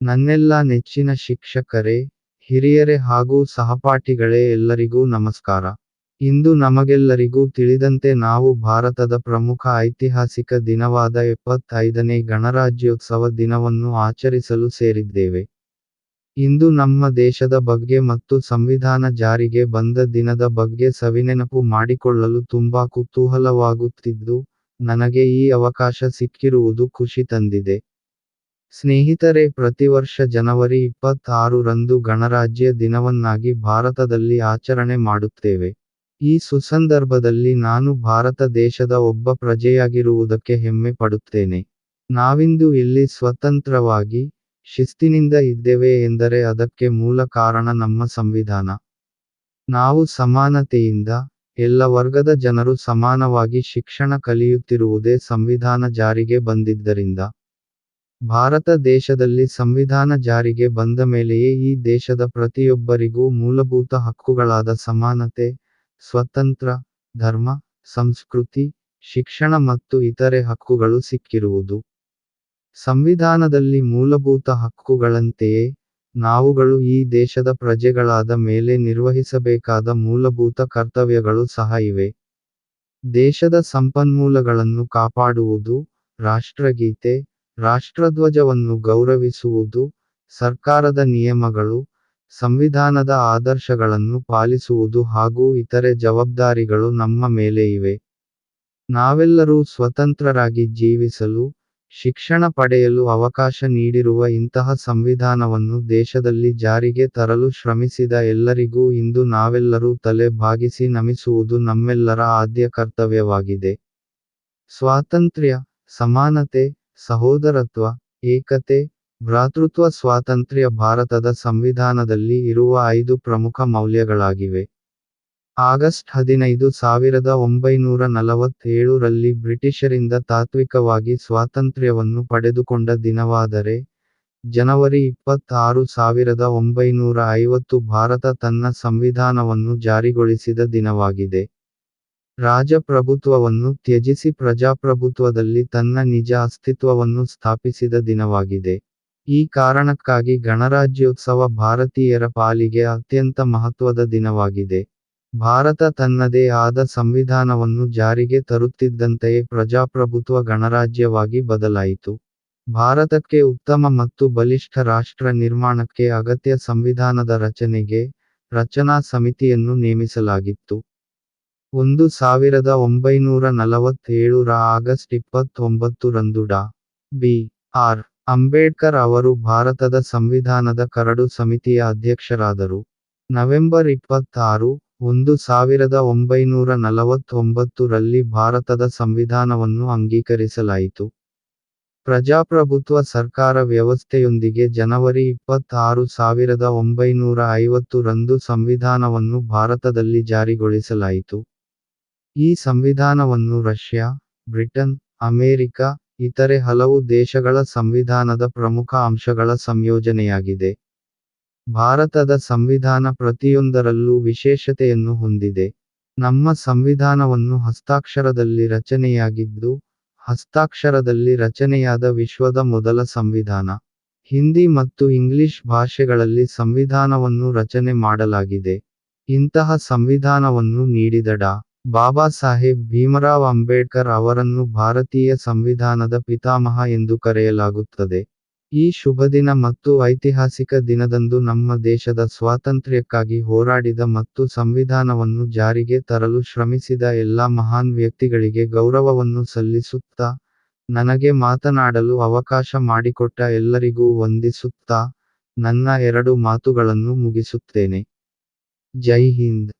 ನನ್ನೆಲ್ಲ ನೆಚ್ಚಿನ ಶಿಕ್ಷಕರೇ, ಹಿರಿಯರೇ ಹಾಗೂ ಸಹಪಾಠಿಗಳೇ ಎಲ್ಲರಿಗೂ ನಮಸ್ಕಾರ. ಇಂದು ನಮಗೆಲ್ಲರಿಗೂ ತಿಳಿದಂತೆ ನಾವು ಭಾರತದ ಪ್ರಮುಖ ಐತಿಹಾಸಿಕ ದಿನವಾದ ಎಪ್ಪತ್ತೈದನೇ ಗಣರಾಜ್ಯೋತ್ಸವ ದಿನವನ್ನು ಆಚರಿಸಲು ಸೇರಿದ್ದೇವೆ. ಇಂದು ನಮ್ಮ ದೇಶದ ಬಗ್ಗೆ ಮತ್ತು ಸಂವಿಧಾನ ಜಾರಿಗೆ ಬಂದ ದಿನದ ಬಗ್ಗೆ ಸವಿನೆನಪು ಮಾಡಿಕೊಳ್ಳಲು ತುಂಬಾ ಕುತೂಹಲವಾಗುತ್ತಿದ್ದು, ನನಗೆ ಈ ಅವಕಾಶ ಸಿಕ್ಕಿರುವುದು ಖುಷಿ ತಂದಿದೆ. ಸ್ನೇಹಿತರೆ ಪ್ರತಿವರ್ಷ ಜನವರಿ ಇಪ್ಪತ್ತಾರರಂದು ಗಣರಾಜ್ಯ ದಿನವನ್ನಾಗಿ ಭಾರತದಲ್ಲಿ ಆಚರಣೆ ಮಾಡುತ್ತೇವೆ. ಈ ಸುಸಂದರ್ಭದಲ್ಲಿ ನಾನು ಭಾರತ ದೇಶದ ಒಬ್ಬ ಪ್ರಜೆಯಾಗಿರುವುದಕ್ಕೆ ಹೆಮ್ಮೆ ಪಡುತ್ತೇನೆ. ನಾವಿಂದು ಇಲ್ಲಿ ಸ್ವತಂತ್ರವಾಗಿ ಶಿಸ್ತಿನಿಂದ ಇದ್ದೇವೆ ಎಂದರೆ ಅದಕ್ಕೆ ಮೂಲ ಕಾರಣ ನಮ್ಮ ಸಂವಿಧಾನ. ನಾವು ಸಮಾನತೆಯಿಂದ ಎಲ್ಲ ವರ್ಗದ ಜನರು ಸಮಾನವಾಗಿ ಶಿಕ್ಷಣ ಕಲಿಯುತ್ತಿರುವುದೇ ಸಂವಿಧಾನ ಜಾರಿಗೆ ಬಂದಿದ್ದರಿಂದ. ಭಾರತ ದೇಶದಲ್ಲಿ ಸಂವಿಧಾನ ಜಾರಿಗೆ ಬಂದ ಮೇಲೆಯೇ ಈ ದೇಶದ ಪ್ರತಿಯೊಬ್ಬರಿಗೂ ಮೂಲಭೂತ ಹಕ್ಕುಗಳಾದ ಸಮಾನತೆ, ಸ್ವತಂತ್ರ, ಧರ್ಮ, ಸಂಸ್ಕೃತಿ, ಶಿಕ್ಷಣ ಮತ್ತು ಇತರೆ ಹಕ್ಕುಗಳು ಸಿಕ್ಕಿರುವುದು. ಸಂವಿಧಾನದಲ್ಲಿ ಮೂಲಭೂತ ಹಕ್ಕುಗಳಂತೆಯೇ ನಾವುಗಳು ಈ ದೇಶದ ಪ್ರಜೆಗಳಾದ ಮೇಲೆ ನಿರ್ವಹಿಸಬೇಕಾದ ಮೂಲಭೂತ ಕರ್ತವ್ಯಗಳು ಸಹ ಇವೆ. ದೇಶದ ಸಂಪನ್ಮೂಲಗಳನ್ನು ಕಾಪಾಡುವುದು, ರಾಷ್ಟ್ರಗೀತೆ ರಾಷ್ಟ್ರಧ್ವಜವನ್ನು ಗೌರವಿಸುವುದು, ಸರ್ಕಾರದ ನಿಯಮಗಳು, ಸಂವಿಧಾನದ ಆದರ್ಶಗಳನ್ನು ಪಾಲಿಸುವುದು ಹಾಗೂ ಇತರೆ ಜವಾಬ್ದಾರಿಗಳು ನಮ್ಮ ಮೇಲೆ ಇವೆ. ನಾವೆಲ್ಲರೂ ಸ್ವತಂತ್ರರಾಗಿ ಜೀವಿಸಲು, ಶಿಕ್ಷಣ ಪಡೆಯಲು ಅವಕಾಶ ನೀಡಿರುವ ಇಂತಹ ಸಂವಿಧಾನವನ್ನು ದೇಶದಲ್ಲಿ ಜಾರಿಗೆ ತರಲು ಶ್ರಮಿಸಿದ ಎಲ್ಲರಿಗೂ ಇಂದು ನಾವೆಲ್ಲರೂ ತಲೆ ಬಾಗಿಸಿ ನಮಿಸುವುದು ನಮ್ಮೆಲ್ಲರ ಆದ್ಯ ಕರ್ತವ್ಯವಾಗಿದೆ. ಸ್ವಾತಂತ್ರ್ಯ, ಸಮಾನತೆ ಸಹೋದರತ್ವ, ಏಕತೆ, ಭ್ರಾತೃತ್ವ, ಸ್ವಾತಂತ್ರ್ಯ ಭಾರತದ ಸಂವಿಧಾನದಲ್ಲಿ ಇರುವ ಐದು ಪ್ರಮುಖ ಮೌಲ್ಯಗಳಾಗಿವೆ. ಆಗಸ್ಟ್ ಹದಿನೈದು ಸಾವಿರದ ಒಂಬೈನೂರ ನಲವತ್ತೇಳು ರಲ್ಲಿ ಬ್ರಿಟಿಷರಿಂದ ತಾತ್ವಿಕವಾಗಿ ಸ್ವಾತಂತ್ರ್ಯವನ್ನು ಪಡೆದುಕೊಂಡ ದಿನವಾದರೆ, ಜನವರಿ ಇಪ್ಪತ್ತಾರು ಸಾವಿರದ ಒಂಬೈನೂರ ಐವತ್ತು ಭಾರತ ತನ್ನ ಸಂವಿಧಾನವನ್ನು ಜಾರಿಗೊಳಿಸಿದ ದಿನವಾಗಿದೆ. ರಾಜಪ್ರಭುತ್ವವನ್ನು ತ್ಯಜಿಸಿ ಪ್ರಜಾಪ್ರಭುತ್ವದಲ್ಲಿ ತನ್ನ ನಿಜ ಅಸ್ತಿತ್ವವನ್ನು ಸ್ಥಾಪಿಸಿದ ದಿನವಾಗಿದೆ. ಈ ಕಾರಣಕ್ಕಾಗಿ ಗಣರಾಜ್ಯೋತ್ಸವ ಭಾರತೀಯರ ಪಾಲಿಗೆ ಅತ್ಯಂತ ಮಹತ್ವದ ದಿನವಾಗಿದೆ. ಭಾರತ ತನ್ನದೇ ಆದ ಸಂವಿಧಾನವನ್ನು ಜಾರಿಗೆ ತರುತ್ತಿದ್ದಂತೆಯೇ ಪ್ರಜಾಪ್ರಭುತ್ವ ಗಣರಾಜ್ಯವಾಗಿ ಬದಲಾಯಿತು. ಭಾರತಕ್ಕೆ ಉತ್ತಮ ಮತ್ತು ಬಲಿಷ್ಠ ರಾಷ್ಟ್ರ ನಿರ್ಮಾಣಕ್ಕೆ ಅಗತ್ಯ ಸಂವಿಧಾನದ ರಚನೆಗೆ ರಚನಾ ಸಮಿತಿಯನ್ನು ನೇಮಿಸಲಾಗಿತ್ತು. ಒಂದು ಸಾವಿರದ ಒಂಬೈನೂರ ನಲವತ್ತೇಳು ರ ಆಗಸ್ಟ್ ಇಪ್ಪತ್ತೊಂಬತ್ತು ರಂದು ಡಾ. ಬಿ. ಆರ್. ಅಂಬೇಡ್ಕರ್ ಅವರು ಭಾರತದ ಸಂವಿಧಾನದ ಕರಡು ಸಮಿತಿಯ ಅಧ್ಯಕ್ಷರಾದರು. ನವೆಂಬರ್ ಇಪ್ಪತ್ತಾರು, ಒಂದು ಸಾವಿರದ ಒಂಬೈನೂರ ನಲವತ್ತೊಂಬತ್ತು ರಲ್ಲಿ ಭಾರತದ ಸಂವಿಧಾನವನ್ನು ಅಂಗೀಕರಿಸಲಾಯಿತು. ಪ್ರಜಾಪ್ರಭುತ್ವ ಸರ್ಕಾರ ವ್ಯವಸ್ಥೆಯೊಂದಿಗೆ ಜನವರಿ ಇಪ್ಪತ್ತಾರು, ಸಾವಿರದ ಒಂಬೈನೂರ ಐವತ್ತು ರಂದು ಸಂವಿಧಾನವನ್ನು ಭಾರತದಲ್ಲಿ ಜಾರಿಗೊಳಿಸಲಾಯಿತು. ಈ ಸಂವಿಧಾನವನ್ನು ರಷ್ಯಾ, ಬ್ರಿಟನ್, ಅಮೆರಿಕ, ಇತರೆ ಹಲವು ದೇಶಗಳ ಸಂವಿಧಾನದ ಪ್ರಮುಖ ಅಂಶಗಳ ಸಂಯೋಜನೆಯಾಗಿದೆ. ಭಾರತದ ಸಂವಿಧಾನ ಪ್ರತಿಯೊಂದರಲ್ಲೂ ವಿಶೇಷತೆಯನ್ನು ಹೊಂದಿದೆ. ನಮ್ಮ ಸಂವಿಧಾನವನ್ನು ಹಸ್ತಾಕ್ಷರದಲ್ಲಿ ರಚನೆಯಾಗಿದ್ದು, ಹಸ್ತಾಕ್ಷರದಲ್ಲಿ ರಚನೆಯಾದ ವಿಶ್ವದ ಮೊದಲ ಸಂವಿಧಾನ. ಹಿಂದಿ ಮತ್ತು ಇಂಗ್ಲಿಷ್ ಭಾಷೆಗಳಲ್ಲಿ ಸಂವಿಧಾನವನ್ನು ರಚನೆ ಮಾಡಲಾಗಿದೆ. ಇಂತಹ ಸಂವಿಧಾನವನ್ನು ನೀಡಿದ ಡಾ. ಬಾಬಾ ಸಾಹೇಬ್ ಭೀಮರಾವ್ ಅಂಬೇಡ್ಕರ್ ಅವರನ್ನು ಭಾರತೀಯ ಸಂವಿಧಾನದ ಪಿತಾಮಹ ಎಂದು ಕರೆಯಲಾಗುತ್ತದೆ. ಈ ಶುಭದಿನ ಮತ್ತು ಐತಿಹಾಸಿಕ ದಿನದಂದು ನಮ್ಮ ದೇಶದ ಸ್ವಾತಂತ್ರ್ಯಕ್ಕಾಗಿ ಹೋರಾಡಿದ ಮತ್ತು ಸಂವಿಧಾನವನ್ನು ಜಾರಿಗೆ ತರಲು ಶ್ರಮಿಸಿದ ಎಲ್ಲ ಮಹಾನ್ ವ್ಯಕ್ತಿಗಳಿಗೆ ಗೌರವವನ್ನು ಸಲ್ಲಿಸುತ್ತಾ, ನನಗೆ ಮಾತನಾಡಲು ಅವಕಾಶ ಮಾಡಿಕೊಟ್ಟ ಎಲ್ಲರಿಗೂ ವಂದಿಸುತ್ತಾ, ನನ್ನ ಎರಡು ಮಾತುಗಳನ್ನು ಮುಗಿಸುತ್ತೇನೆ. ಜೈ ಹಿಂದ್.